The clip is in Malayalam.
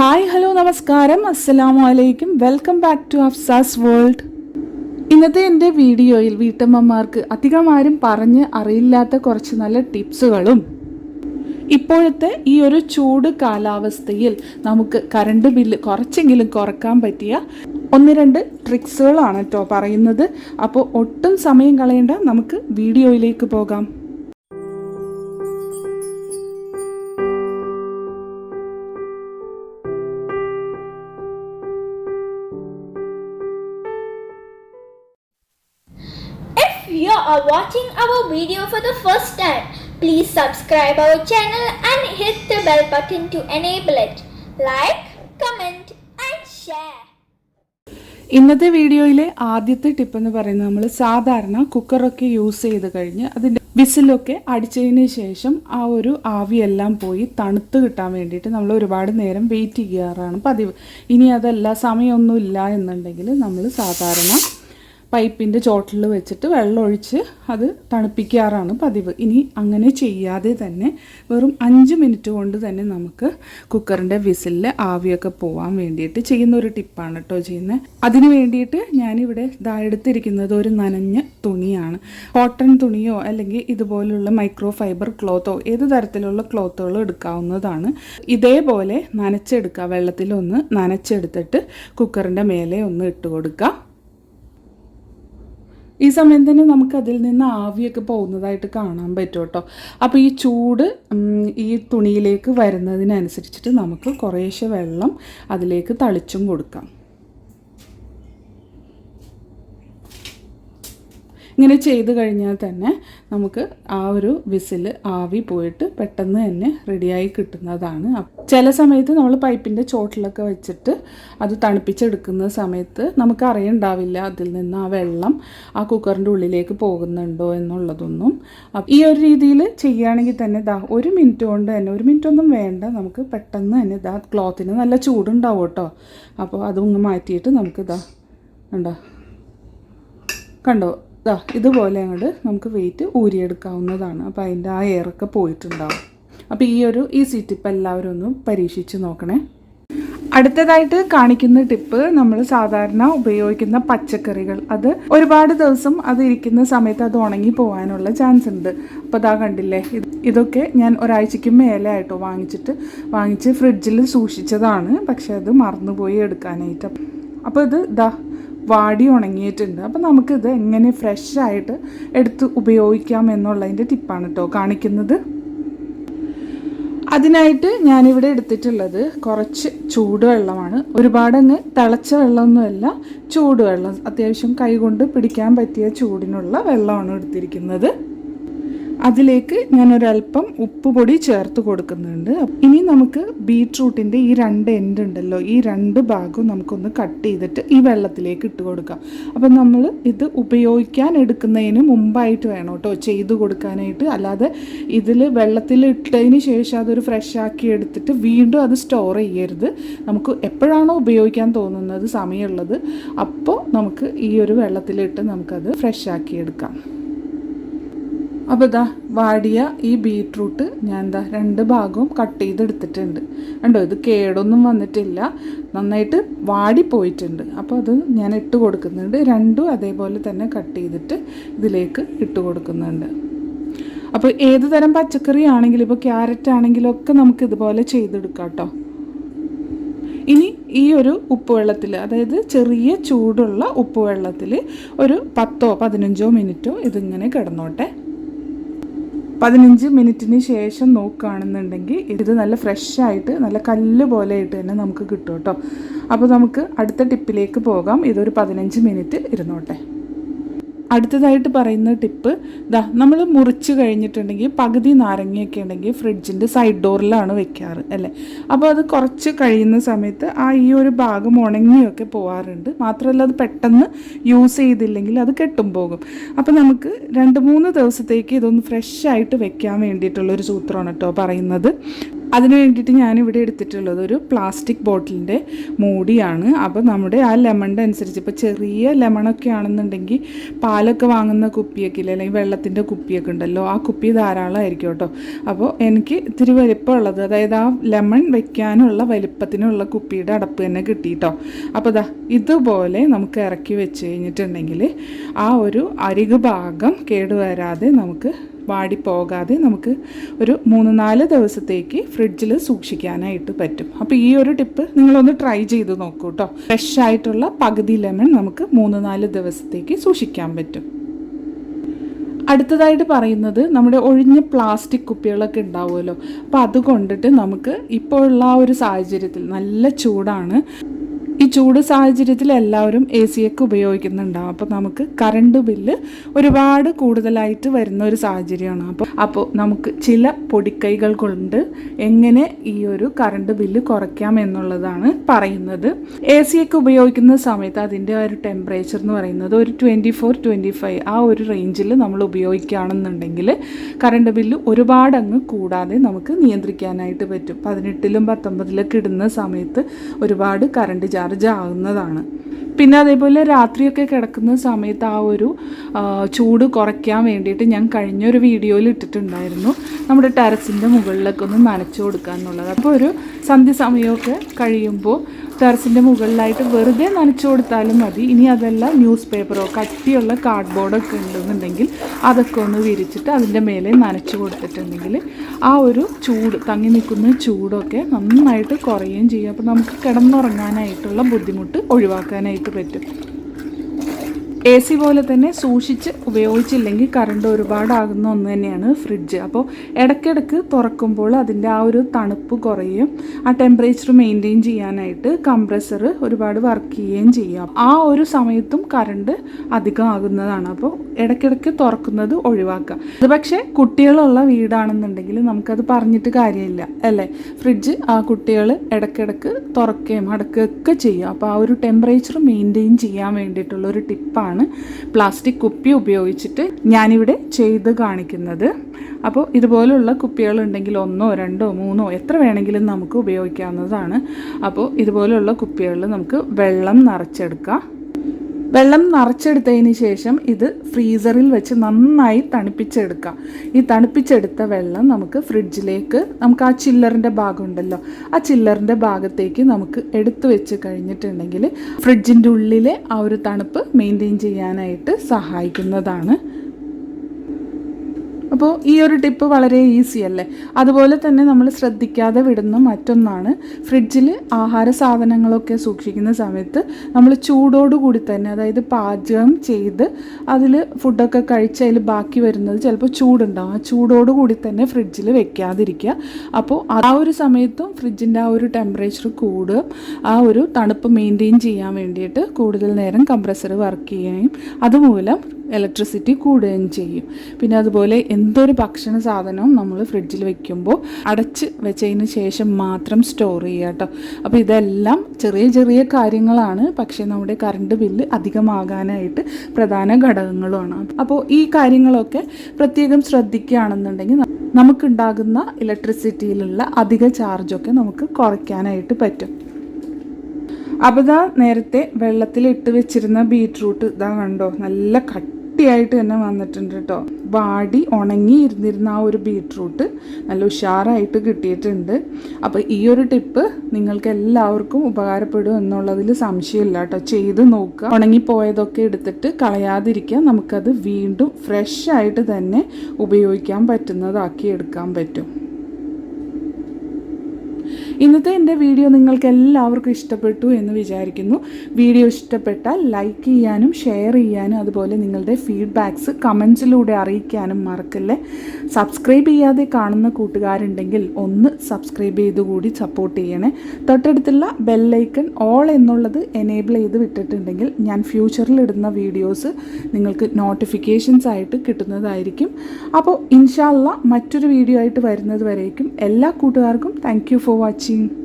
ഹായ് ഹലോ നമസ്കാരം. അസ്സലാമു അലൈക്കും welcome back to Afsa's world. ഇന്നത്തെ എന്റെ വീഡിയോയിൽ വീട്ടമ്മമാർക്ക് അധികം ആരും പറഞ്ഞ് അറിയില്ലാത്ത കുറച്ച് നല്ല ടിപ്സുകളും. ഇപ്പോഴത്തെ ഈ ഒരു ചൂട് കാലാവസ്ഥയിൽ നമുക്ക് കറണ്ട് ബില്ല് കുറച്ചെങ്കിലും കുറയ്ക്കാൻ പറ്റിയ ഒന്ന് രണ്ട് ട്രിക്സുകളാണ് കേട്ടോ പറയുന്നത്. അപ്പോൾ ഒട്ടും സമയം കളയേണ്ട. നമുക്ക് വീഡിയോയിലേക്ക് പോകാം. Are watching our video for the first time, please subscribe our channel and hit the bell button to enable it. Like, comment and share. ഇന്നത്തെ വീഡിയോയിലെ ആദ്യത്തെ ടിപ്പ് എന്ന് പറയുന്നത് നമ്മൾ സാധാരണ കുക്കറൊക്കെ യൂസ് ചെയ്ത് കഴിഞ്ഞ് അതിന്റെ വിസിലൊക്കെ അടിച്ചതിന് ശേഷം ആ ഒരു ആവിയെല്ലാം പോയി തണുത്ത് കിട്ടാൻ വേണ്ടിയിട്ട് നമ്മൾ ഒരുപാട് നേരം വെയിറ്റ് ചെയ്യാറാണ് പതിവ് ഇനി അതല്ല സമയമൊന്നുമില്ല എന്നുണ്ടെങ്കിൽ നമ്മൾ സാധാരണ പൈപ്പിന്റെ ചോട്ടിൽ വെച്ചിട്ട് വെള്ളം ഒഴിച്ച് അത് തണുപ്പിക്കാറാണ് പതിവ്. ഇനി അങ്ങനെ ചെയ്യാതെ തന്നെ വെറും അഞ്ച് മിനിറ്റ് കൊണ്ട് തന്നെ നമുക്ക് കുക്കറിന്റെ വിസിലിൽ ആവിയൊക്കെ പോകാൻ വേണ്ടിയിട്ട് ചെയ്യുന്ന ഒരു ടിപ്പാണ് കേട്ടോ ചെയ്യുന്നത് അതിന് വേണ്ടിയിട്ട് ഞാനിവിടെ ഇതാ എടുത്തിരിക്കുന്നത് ഒരു നനഞ്ഞ തുണിയാണ്. കോട്ടൺ തുണിയോ അല്ലെങ്കിൽ ഇതുപോലുള്ള മൈക്രോ ഫൈബർ ക്ലോത്തോ ഏത് തരത്തിലുള്ള ക്ലോത്തുകളോ എടുക്കാവുന്നതാണ്. ഇതേപോലെ നനച്ചെടുക്കുക. വെള്ളത്തിലൊന്ന് നനച്ചെടുത്തിട്ട് കുക്കറിന്റെ മേലെ ഒന്ന് ഇട്ട് കൊടുക്കുക. ഈ സമയം തന്നെ നമുക്ക് അതിൽ നിന്ന് ആവിയൊക്കെ പോകുന്നതായിട്ട് കാണാൻ പറ്റും കേട്ടോ. അപ്പോൾ ഈ ചൂട് ഈ തുണിയിലേക്ക് വരുന്നതിനനുസരിച്ചിട്ട് നമുക്ക് കുറേശ്ശെ വെള്ളം അതിലേക്ക് തളിച്ചും കൊടുക്കാം. ഇങ്ങനെ ചെയ്ത് കഴിഞ്ഞാൽ തന്നെ നമുക്ക് ആ ഒരു വിസിൽ ആവി പോയിട്ട് പെട്ടെന്ന് തന്നെ റെഡിയായി കിട്ടുന്നതാണ്. ചില സമയത്ത് നമ്മൾ പൈപ്പിന്റെ ചോട്ടിലൊക്കെ വെച്ചിട്ട് അത് തണുപ്പിച്ചെടുക്കുന്ന സമയത്ത് നമുക്ക് അറിയണ്ടാവില്ല അതിൽ നിന്ന് ആ വെള്ളം ആ കുക്കറിന്റെ ഉള്ളിലേക്ക് പോകുന്നുണ്ടോ എന്നുള്ളതൊന്നും. ഈ ഒരു രീതിയിൽ ചെയ്യുകയാണെങ്കിൽ തന്നെ ദാ ഒരു മിനിറ്റ് കൊണ്ട് തന്നെ ഒരു മിനിറ്റ് ഒന്നും വേണ്ട നമുക്ക് പെട്ടെന്ന് തന്നെ ഇതാ ക്ലോത്തിന് നല്ല ചൂടുണ്ടാവും കേട്ടോ. അപ്പോൾ അതൊന്ന് മാറ്റിയിട്ട് നമുക്ക് ഇതാ ഉണ്ടോ കണ്ടോ? ദാ ഇതുപോലെ അങ്ങോട്ട് നമുക്ക് വെയിറ്റ് ഊരിയെടുക്കാവുന്നതാണ്. അപ്പോൾ അതിന്റെ ആ എയറൊക്കെ പോയിട്ടുണ്ടാവും. അപ്പോൾ ഈ ഒരു ഈസി ടിപ്പ് എല്ലാവരും ഒന്ന് പരീക്ഷിച്ച് നോക്കണേ. അടുത്തതായിട്ട് കാണിക്കുന്ന ടിപ്പ് നമ്മൾ സാധാരണ ഉപയോഗിക്കുന്ന പച്ചക്കറികൾ. അത് ഒരുപാട് ദിവസം അത് ഇരിക്കുന്ന സമയത്ത് അത് ഉണങ്ങി പോകാനുള്ള ചാൻസ് ഉണ്ട്. അപ്പോൾ അതാ കണ്ടില്ലേ ഇത് ഇതൊക്കെ ഞാൻ ഒരാഴ്ചയ്ക്ക് മേലെ ആയിട്ടോ വാങ്ങിച്ചിട്ട് വാങ്ങിച്ച് ഫ്രിഡ്ജിൽ സൂക്ഷിച്ചതാണ്. പക്ഷെ അത് മറന്നുപോയി എടുക്കാനായിട്ട്. അപ്പോൾ ഇത് ഇതാ വാടി ഉണങ്ങിയിട്ടുണ്ട്. അപ്പോൾ നമുക്കിത് എങ്ങനെ ഫ്രഷ് ആയിട്ട് എടുത്ത് ഉപയോഗിക്കാം എന്നുള്ളതിന്റെ ടിപ്പാണ് കേട്ടോ കാണിക്കുന്നത്. അതിനായിട്ട് ഞാനിവിടെ എടുത്തിട്ടുള്ളത് കുറച്ച് ചൂടുവെള്ളമാണ്. ഒരുപാടങ്ങ് തിളച്ച വെള്ളമൊന്നുമല്ല ചൂടുവെള്ളം. അത്യാവശ്യം കൈകൊണ്ട് പിടിക്കാൻ പറ്റിയ ചൂടിനുള്ള വെള്ളമാണ് എടുത്തിരിക്കുന്നത്. അതിലേക്ക് ഞാൻ ഒരല്പം ഉപ്പുപൊടി ചേർത്ത് കൊടുക്കുന്നുണ്ട്. ഇനി നമുക്ക് ബീട്രൂട്ടിന്റെ ഈ രണ്ട് എൻഡ് ഉണ്ടല്ലോ ഈ രണ്ട് ഭാഗവും നമുക്കൊന്ന് കട്ട് ചെയ്തിട്ട് ഈ വെള്ളത്തിലേക്ക് ഇട്ട് കൊടുക്കാം. അപ്പം നമ്മൾ ഇത് ഉപയോഗിക്കാൻ എടുക്കുന്നതിന് മുമ്പായിട്ട് വേണം കേട്ടോ ചെയ്ത് കൊടുക്കാനായിട്ട്. അല്ലാതെ ഇതിൽ വെള്ളത്തിൽ ഇട്ടതിന് ശേഷം അതൊരു ഫ്രഷ് ആക്കി എടുത്തിട്ട് വീണ്ടും അത് സ്റ്റോർ ചെയ്യരുത്. നമുക്ക് എപ്പോഴാണോ ഉപയോഗിക്കാൻ തോന്നുന്നത് സമയമുള്ളത് അപ്പോൾ നമുക്ക് ഈ ഒരു വെള്ളത്തിലിട്ട് നമുക്കത് ഫ്രഷ് ആക്കി എടുക്കാം. അപ്പോൾ ഇതാ വാടിയ ഈ ബീട്രൂട്ട് ഞാൻ എന്താ രണ്ട് ഭാഗവും കട്ട് ചെയ്തെടുത്തിട്ടുണ്ട്. കണ്ടോ ഇത് കേടൊന്നും വന്നിട്ടില്ല. നന്നായിട്ട് വാടിപ്പോയിട്ടുണ്ട്. അപ്പോൾ അത് ഞാൻ ഇട്ട് കൊടുക്കുന്നുണ്ട്. രണ്ടും അതേപോലെ തന്നെ കട്ട് ചെയ്തിട്ട് ഇതിലേക്ക് ഇട്ട് കൊടുക്കുന്നുണ്ട്. അപ്പോൾ ഏത് തരം പച്ചക്കറി ആണെങ്കിലും ഇപ്പോൾ ക്യാരറ്റ് ആണെങ്കിലും ഒക്കെ നമുക്ക് ഇതുപോലെ ചെയ്തെടുക്കാം കേട്ടോ. ഇനി ഈ ഒരു ഉപ്പുവെള്ളത്തിൽ അതായത് ചെറിയ ചൂടുള്ള ഉപ്പുവെള്ളത്തിൽ ഒരു പത്തോ പതിനഞ്ചോ മിനിറ്റോ ഇതിങ്ങനെ കിടന്നോട്ടെ. പതിനഞ്ച് മിനിറ്റിന് ശേഷം നോക്കുകയാണെന്നുണ്ടെങ്കിൽ ഇത് നല്ല ഫ്രഷായിട്ട് നല്ല കല്ല് പോലെ ആയിട്ട് തന്നെ നമുക്ക് കിട്ടും കേട്ടോ. അപ്പോൾ നമുക്ക് അടുത്ത ടിപ്പിലേക്ക് പോകാം. ഇതൊരു പതിനഞ്ച് മിനിറ്റ് ഇരുന്നോട്ടെ. അടുത്തതായിട്ട് പറയുന്ന ടിപ്പ് ദാ നമ്മൾ മുറിച്ച് കഴിഞ്ഞിട്ടുണ്ടെങ്കിൽ പകുതി നാരങ്ങയൊക്കെ ഉണ്ടെങ്കിൽ ഫ്രിഡ്ജിന്റെ സൈഡ് ഡോറിലാണ് വെക്കാറ് അല്ലേ? അപ്പോൾ അത് കുറച്ച് കഴിയുന്ന സമയത്ത് ആ ഈ ഒരു ഭാഗം ഉണങ്ങിയൊക്കെ പോവാറുണ്ട്. മാത്രമല്ല അത് പെട്ടെന്ന് യൂസ് ചെയ്തില്ലെങ്കിൽ അത് കെട്ടും പോകും. അപ്പോൾ നമുക്ക് രണ്ട് മൂന്ന് ദിവസത്തേക്ക് ഇതൊന്ന് ഫ്രഷ് ആയിട്ട് വെക്കാൻ വേണ്ടിയിട്ടുള്ളൊരു സൂത്രമാണ് കേട്ടോ പറയുന്നത്. അതിന് വേണ്ടിയിട്ട് ഞാനിവിടെ എടുത്തിട്ടുള്ളത് ഒരു പ്ലാസ്റ്റിക് ബോട്ടിലിന്റെ മൂടിയാണ്. അപ്പോൾ നമ്മുടെ ആ ലെമണിന്റെ അനുസരിച്ച് ഇപ്പോൾ ചെറിയ ലെമണൊക്കെ ആണെന്നുണ്ടെങ്കിൽ പാലൊക്കെ വാങ്ങുന്ന കുപ്പിയൊക്കെ ഇല്ലേ? അല്ലെങ്കിൽ വെള്ളത്തിന്റെ കുപ്പിയൊക്കെ ഉണ്ടല്ലോ. ആ കുപ്പി ധാരാളമായിരിക്കും കേട്ടോ. അപ്പോൾ എനിക്ക് ഇത്തിരി വലിപ്പമുള്ളത് അതായത് ആ ലെമൺ വയ്ക്കാനുള്ള വലിപ്പത്തിനുള്ള കുപ്പിയുടെ അടപ്പ് തന്നെ കിട്ടിയിട്ടോ അപ്പോൾ ദാ ഇതുപോലെ നമുക്ക് ഇറക്കി വെച്ച് കഴിഞ്ഞിട്ടുണ്ടെങ്കിൽ ആ ഒരു അരികു ഭാഗം കേടുവരാതെ നമുക്ക് വാടിപ്പോകാതെ നമുക്ക് ഒരു മൂന്ന് നാല് ദിവസത്തേക്ക് ഫ്രിഡ്ജിൽ സൂക്ഷിക്കാനായിട്ട് പറ്റും. അപ്പോൾ ഈ ഒരു ടിപ്പ് നിങ്ങളൊന്ന് ട്രൈ ചെയ്ത് നോക്കൂ കേട്ടോ ഫ്രഷ് ആയിട്ടുള്ള പകുതി ലെമൺ നമുക്ക് മൂന്ന് നാല് ദിവസത്തേക്ക് സൂക്ഷിക്കാൻ പറ്റും. അടുത്തതായിട്ട് പറയുന്നത് നമ്മുടെ ഒഴിഞ്ഞ പ്ലാസ്റ്റിക് കുപ്പികളൊക്കെ ഉണ്ടാവുമല്ലോ. അപ്പോൾ അത് കൊണ്ടിട്ട് നമുക്ക് ഇപ്പോഴുള്ള ആ ഒരു സാഹചര്യത്തിൽ നല്ല ചൂടാണ്. ഈ ചൂട് സാഹചര്യത്തിൽ എല്ലാവരും എ സി ഒക്കെ ഉപയോഗിക്കുന്നുണ്ടാവും അപ്പോൾ നമുക്ക് കറണ്ട് ബില്ല് ഒരുപാട് കൂടുതലായിട്ട് വരുന്ന ഒരു സാഹചര്യമാണ്. അപ്പോൾ അപ്പോൾ നമുക്ക് ചില പൊടിക്കൈകൾ കൊണ്ട് എങ്ങനെ ഈ ഒരു കറണ്ട് ബില്ല് കുറയ്ക്കാം എന്നുള്ളതാണ് പറയുന്നത്. എ സി ഒക്കെ ഉപയോഗിക്കുന്ന സമയത്ത് അതിന്റെ ഒരു ടെമ്പറേച്ചർ എന്ന് പറയുന്നത് ഒരു ട്വന്റി ഫോർ ട്വന്റി ഫൈവ് ആ ഒരു റേഞ്ചിൽ നമ്മൾ ഉപയോഗിക്കുകയാണെന്നുണ്ടെങ്കിൽ കറണ്ട് ബില്ല് ഒരുപാട് അങ്ങ് കൂടാതെ നമുക്ക് നിയന്ത്രിക്കാനായിട്ട് പറ്റും. പതിനെട്ടിലും പത്തൊമ്പതിലൊക്കെ ഇടുന്ന സമയത്ത് ഒരുപാട് കറണ്ട് ചാർജ് ആകുന്നതാണ്. പിന്നെ അതേപോലെ രാത്രിയൊക്കെ കിടക്കുന്ന സമയത്ത് ആ ഒരു ചൂട് കുറയ്ക്കാൻ വേണ്ടിയിട്ട് ഞാൻ കഴിഞ്ഞൊരു വീഡിയോയിൽ ഇട്ടിട്ടുണ്ടായിരുന്നു. നമ്മുടെ ടെറസിന്റെ മുകളിലൊക്കെ ഒന്ന് നനച്ചു കൊടുക്കുക എന്നുള്ളത് അപ്പോൾ ഒരു സന്ധ്യ സമയമൊക്കെ കഴിയുമ്പോൾ ടെറസിന്റെ മുകളിലായിട്ട് വെറുതെ നനച്ചു കൊടുത്താലും മതി. ഇനി അതല്ല ന്യൂസ് പേപ്പറോ കട്ടിയുള്ള കാർഡ്ബോർഡൊക്കെ ഉണ്ടെന്നുണ്ടെങ്കിൽ അതൊക്കെ ഒന്ന് വിരിച്ചിട്ട് അതിന്റെ മേലെ നനച്ചു കൊടുത്തിട്ടുണ്ടെങ്കിൽ ആ ഒരു ചൂട് തങ്ങി നിൽക്കുന്ന ചൂടൊക്കെ നന്നായിട്ട് കുറയുകയും ചെയ്യും. അപ്പോൾ നമുക്ക് കിടന്നുറങ്ങാനായിട്ടുള്ള ബുദ്ധിമുട്ട് ഒഴിവാക്കാനായിട്ട് പറ്റും. എ സി പോലെ തന്നെ സൂക്ഷിച്ച് ഉപയോഗിച്ചില്ലെങ്കിൽ കറണ്ട് ഒരുപാടാകുന്ന ഒന്ന് തന്നെയാണ് ഫ്രിഡ്ജ് അപ്പോൾ ഇടയ്ക്കിടയ്ക്ക് തുറക്കുമ്പോൾ അതിന്റെ ആ ഒരു തണുപ്പ് കുറയും. ആ ടെമ്പറേച്ചർ മെയിന്റെയിൻ ചെയ്യാനായിട്ട് കംപ്രസർ ഒരുപാട് വർക്ക് ചെയ്യുകയും ചെയ്യാം. ആ ഒരു സമയത്തും കറണ്ട് അധികം ആകുന്നതാണ്. അപ്പോൾ ഇടയ്ക്കിടയ്ക്ക് തുറക്കുന്നത് ഒഴിവാക്കുക. അത് പക്ഷേ കുട്ടികളുള്ള വീടാണെന്നുണ്ടെങ്കിൽ നമുക്കത് പറഞ്ഞിട്ട് കാര്യമില്ല അല്ലേ? ഫ്രിഡ്ജ് ആ കുട്ടികൾ ഇടയ്ക്കിടയ്ക്ക് തുറക്കുകയും അടക്കുകയൊക്കെ ചെയ്യും. അപ്പോൾ ആ ഒരു ടെമ്പറേച്ചർ മെയിന്റെയിൻ ചെയ്യാൻ വേണ്ടിയിട്ടുള്ള ഒരു ടിപ്പാണ് പ്ലാസ്റ്റിക് കുപ്പി ഉപയോഗിച്ചിട്ട് ഞാനിവിടെ ചെയ്ത് കാണിക്കുന്നത്. അപ്പോൾ ഇതുപോലുള്ള കുപ്പികളുണ്ടെങ്കിൽ ഒന്നോ രണ്ടോ മൂന്നോ എത്ര വേണമെങ്കിലും നമുക്ക് ഉപയോഗിക്കാവുന്നതാണ്. അപ്പോൾ ഇതുപോലുള്ള കുപ്പികളിൽ നമുക്ക് വെള്ളം നിറച്ചെടുക്കാം. വെള്ളം നിറച്ചെടുത്തതിന് ശേഷം ഇത് ഫ്രീസറിൽ വെച്ച് നന്നായി തണുപ്പിച്ചെടുക്കാം. ഈ തണുപ്പിച്ചെടുത്ത വെള്ളം നമുക്ക് ഫ്രിഡ്ജിലേക്ക് നമുക്ക് ആ ചില്ലറിന്റെ ഭാഗം ഉണ്ടല്ലോ ആ ചില്ലറിന്റെ ഭാഗത്തേക്ക് നമുക്ക് എടുത്തു വെച്ച് കഴിഞ്ഞിട്ടുണ്ടെങ്കിൽ ഫ്രിഡ്ജിന്റെ ഉള്ളിലെ ആ ഒരു തണുപ്പ് മെയിന്റെയിൻ ചെയ്യാനായിട്ട് സഹായിക്കുന്നതാണ്. അപ്പോൾ ഈ ഒരു ടിപ്പ് വളരെ ഈസി അല്ലേ? അതുപോലെ തന്നെ നമ്മൾ ശ്രദ്ധിക്കാതെ വിടുന്ന മറ്റൊന്നാണ് ഫ്രിഡ്ജിൽ ആഹാര സാധനങ്ങളൊക്കെ സൂക്ഷിക്കുന്ന സമയത്ത് നമ്മൾ ചൂടോടുകൂടി തന്നെ അതായത് പാചകം ചെയ്ത് അതിൽ ഫുഡൊക്കെ കഴിച്ച് അതിൽ ബാക്കി വരുന്നത് ചിലപ്പോൾ ചൂടുണ്ടാവും. ആ ചൂടോടുകൂടി തന്നെ ഫ്രിഡ്ജിൽ വെക്കാതിരിക്കുക. അപ്പോൾ ആ ഒരു സമയത്തും ഫ്രിഡ്ജിന്റെ ആ ഒരു ടെമ്പറേച്ചർ കൂടുക ആ ഒരു തണുപ്പ് മെയിന്റെയിൻ ചെയ്യാൻ വേണ്ടിയിട്ട് കൂടുതൽ നേരം കംപ്രസർ വർക്ക് ചെയ്യുകയും അതുമൂലം ഇലക്ട്രിസിറ്റി കൂടുകയും ചെയ്യും. പിന്നെ അതുപോലെ എന്തൊരു ഭക്ഷണ സാധനവും നമ്മൾ ഫ്രിഡ്ജിൽ വെക്കുമ്പോൾ അടച്ച് വെച്ചതിന് ശേഷം മാത്രം സ്റ്റോർ ചെയ്യുക കേട്ടോ. അപ്പോൾ ഇതെല്ലാം ചെറിയ ചെറിയ കാര്യങ്ങളാണ്. പക്ഷേ നമ്മുടെ കറണ്ട് ബില്ല് അധികമാകാനായിട്ട് പ്രധാന ഘടകങ്ങളുമാണ്. അപ്പോൾ ഈ കാര്യങ്ങളൊക്കെ പ്രത്യേകം ശ്രദ്ധിക്കുകയാണെന്നുണ്ടെങ്കിൽ നമുക്കുണ്ടാകുന്ന ഇലക്ട്രിസിറ്റിയിലുള്ള അധിക ചാർജൊക്കെ നമുക്ക് കുറയ്ക്കാനായിട്ട് പറ്റും. അപ്പോൾ നേരത്തെ വെള്ളത്തിൽ ഇട്ട് വെച്ചിരുന്ന ബീറ്റ്റൂട്ട് ഇതാ കണ്ടോ? നല്ല കട്ടിയായിട്ട് തന്നെ വന്നിട്ടുണ്ട് കേട്ടോ വാടി ഉണങ്ങി ഇരുന്നിരുന്ന ആ ഒരു ബീട്രൂട്ട് നല്ല ഉഷാറായിട്ട് കിട്ടിയിട്ടുണ്ട്. അപ്പോൾ ഈ ഒരു ടിപ്പ് നിങ്ങൾക്ക് എല്ലാവർക്കും ഉപകാരപ്പെടും എന്നുള്ളതിൽ സംശയമില്ല കേട്ടോ ചെയ്ത് നോക്കുക. ഉണങ്ങിപ്പോയതൊക്കെ എടുത്തിട്ട് കളയാതിരിക്കുക. നമുക്കത് വീണ്ടും ഫ്രഷ് ആയിട്ട് തന്നെ ഉപയോഗിക്കാൻ പറ്റുന്നതാക്കി എടുക്കാൻ പറ്റും. ഇന്നത്തെ എന്റെ വീഡിയോ നിങ്ങൾക്ക് എല്ലാവർക്കും ഇഷ്ടപ്പെട്ടു എന്ന് വിചാരിക്കുന്നു. വീഡിയോ ഇഷ്ടപ്പെട്ടാൽ ലൈക്ക് ചെയ്യാനും ഷെയർ ചെയ്യാനും അതുപോലെ നിങ്ങളുടെ ഫീഡ്ബാക്ക്സ് കമൻസിലൂടെ അറിയിക്കാനും മറക്കല്ലേ. സബ്സ്ക്രൈബ് ചെയ്യാതെ കാണുന്ന കൂട്ടുകാരുണ്ടെങ്കിൽ ഒന്ന് സബ്സ്ക്രൈബ് ചെയ്തുകൂടി സപ്പോർട്ട് ചെയ്യണേ. തൊട്ടടുത്തുള്ള ബെല്ലൈക്കൺ ഓൾ എന്നുള്ളത് എനേബിൾ ചെയ്ത് വിട്ടിട്ടുണ്ടെങ്കിൽ ഞാൻ ഫ്യൂച്ചറിൽ ഇടുന്ന വീഡിയോസ് നിങ്ങൾക്ക് നോട്ടിഫിക്കേഷൻസ് ആയിട്ട് കിട്ടുന്നതായിരിക്കും. അപ്പോൾ ഇൻഷാല്ല മറ്റൊരു വീഡിയോ ആയിട്ട് വരുന്നത് വരേക്കും. എല്ലാ കൂട്ടുകാർക്കും താങ്ക് ഫോർ വാച്ചിങ് watching.